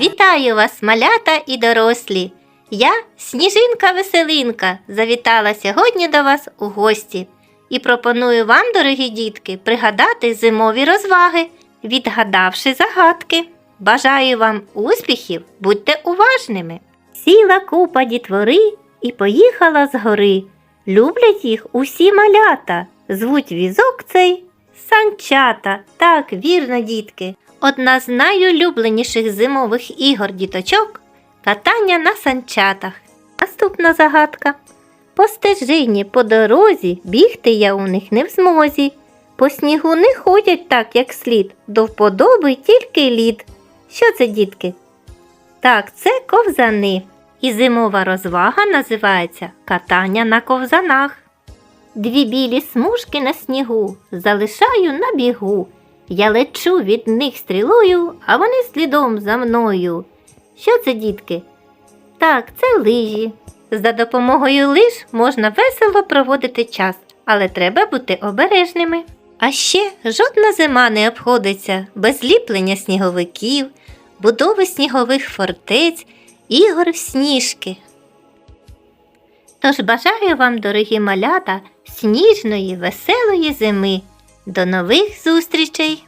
Вітаю вас, малята і дорослі! Я Сніжинка Веселинка завітала сьогодні до вас у гості і пропоную вам, дорогі дітки, пригадати зимові розваги, відгадавши загадки. Бажаю вам успіхів, будьте уважними. Сіла купа дітвори і поїхала з гори. Люблять їх усі малята. Звуть візок цей санчата. Так, вірно, дітки. Одна з найулюбленіших зимових ігор діточок катання на санчатах. Наступна загадка. По стежині, по дорозі бігти я у них не в змозі. По снігу не ходять так, як слід, до вподоби тільки лід. Що це, дітки? Так, це ковзани. І зимова розвага називається катання на ковзанах. Дві білі смужки на снігу залишаю на бігу. Я лечу від них стрілою, а вони слідом за мною. Що це, дітки? Так, це лижі. За допомогою лиж можна весело проводити час, але треба бути обережними. А ще жодна зима не обходиться без ліплення сніговиків, будови снігових фортець, ігор в сніжки. Тож бажаю вам, дорогі малята, сніжної, веселої зими. До нових зустрічей!